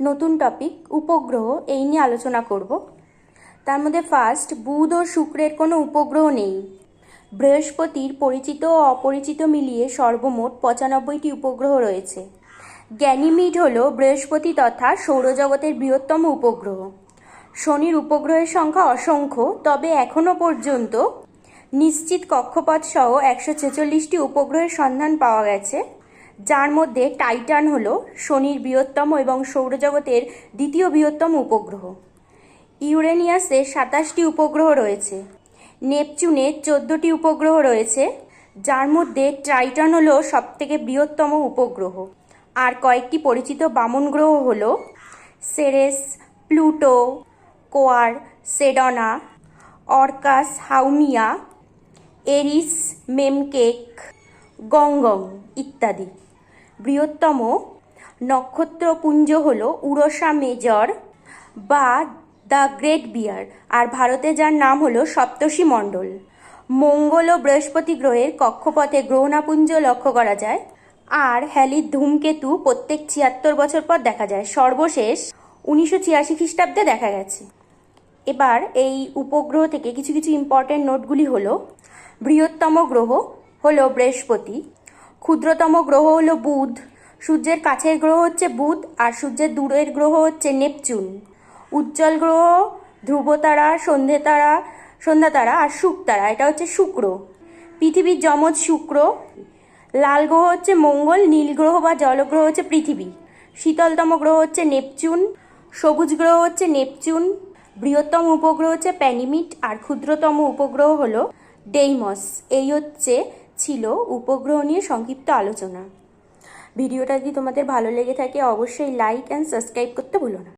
নতুন টপিক উপগ্রহ এই নিয়ে আলোচনা করব। তার মধ্যে ফার্স্ট বুধ ও শুক্রের কোনো উপগ্রহ নেই। বৃহস্পতির পরিচিত ও অপরিচিত মিলিয়ে সর্বমোট পঁচানব্বইটি উপগ্রহ রয়েছে। গ্যানিমিড হল বৃহস্পতি তথা সৌরজগতের বৃহত্তম উপগ্রহ। শনির উপগ্রহের সংখ্যা অসংখ্য, তবে এখনও পর্যন্ত নিশ্চিত কক্ষপথ সহ একশো ছেচল্লিশটি উপগ্রহের সন্ধান পাওয়া গেছে। যার মধ্যে টাইটান হল শনির বৃহত্তম এবং সৌরজগতের দ্বিতীয় বৃহত্তম উপগ্রহ। ইউরেনিয়াসে সাতাশটি উপগ্রহ রয়েছে। নেপচুনে চোদ্দোটি উপগ্রহ রয়েছে, যার মধ্যে ট্রাইটন হল সবথেকে বৃহত্তম উপগ্রহ। আর কয়েকটি পরিচিত বামন গ্রহ হল সেরেস, প্লুটো, কোয়ার, সেডনা, অর্কাস, হাউমিয়া, এরিস, মেমকেক গঙ্গম ইত্যাদি। বৃহত্তম নক্ষত্রপুঞ্জ হল উড়োসা মেজর বা দ্য গ্রেট বিয়ার, আর ভারতে যার নাম হলো সপ্তর্ষি মণ্ডল। মঙ্গল ও বৃহস্পতি গ্রহের কক্ষপথে গ্রহণাপুঞ্জ লক্ষ্য করা যায়, আর হ্যালির ধূমকেতু প্রত্যেক ছিয়াত্তর বছর পর দেখা যায়। সর্বশেষ উনিশশো ছিয়াশি খ্রিস্টাব্দে দেখা গেছে। এবার এই উপগ্রহ থেকে কিছু কিছু ইম্পর্টেন্ট নোটগুলি হলো, বৃহত্তম গ্রহ হলো বৃহস্পতি ক্ষুদ্রতম গ্রহ হলো বুধ। সূর্যের কাছের গ্রহ হচ্ছে বুধ আর সূর্যের দূরের গ্রহ হচ্ছে নেপচুন। উজ্জ্বল গ্রহ, ধ্রুবতারা সন্ধে তারা সন্ধ্যা তারা আর শুকতারা, এটা হচ্ছে শুক্র। পৃথিবীর যমজ শুক্র, লাল গ্রহ হচ্ছে মঙ্গল, নীল গ্রহ বা জলগ্রহ হচ্ছে পৃথিবী। শীতলতম গ্রহ হচ্ছে নেপচুন, সবুজ গ্রহ হচ্ছে নেপচুন, বৃহত্তম উপগ্রহ হচ্ছে প্যানিমিট আর ক্ষুদ্রতম উপগ্রহ হলো ডেইমস। এই হচ্ছে ছিল উপগ্রহ নিয়ে সংক্ষিপ্ত আলোচনা। ভিডিওটা যদি তোমাদের ভালো লেগে থাকে, অবশ্যই লাইক অ্যান্ড সাবস্ক্রাইব করতে ভুলো না।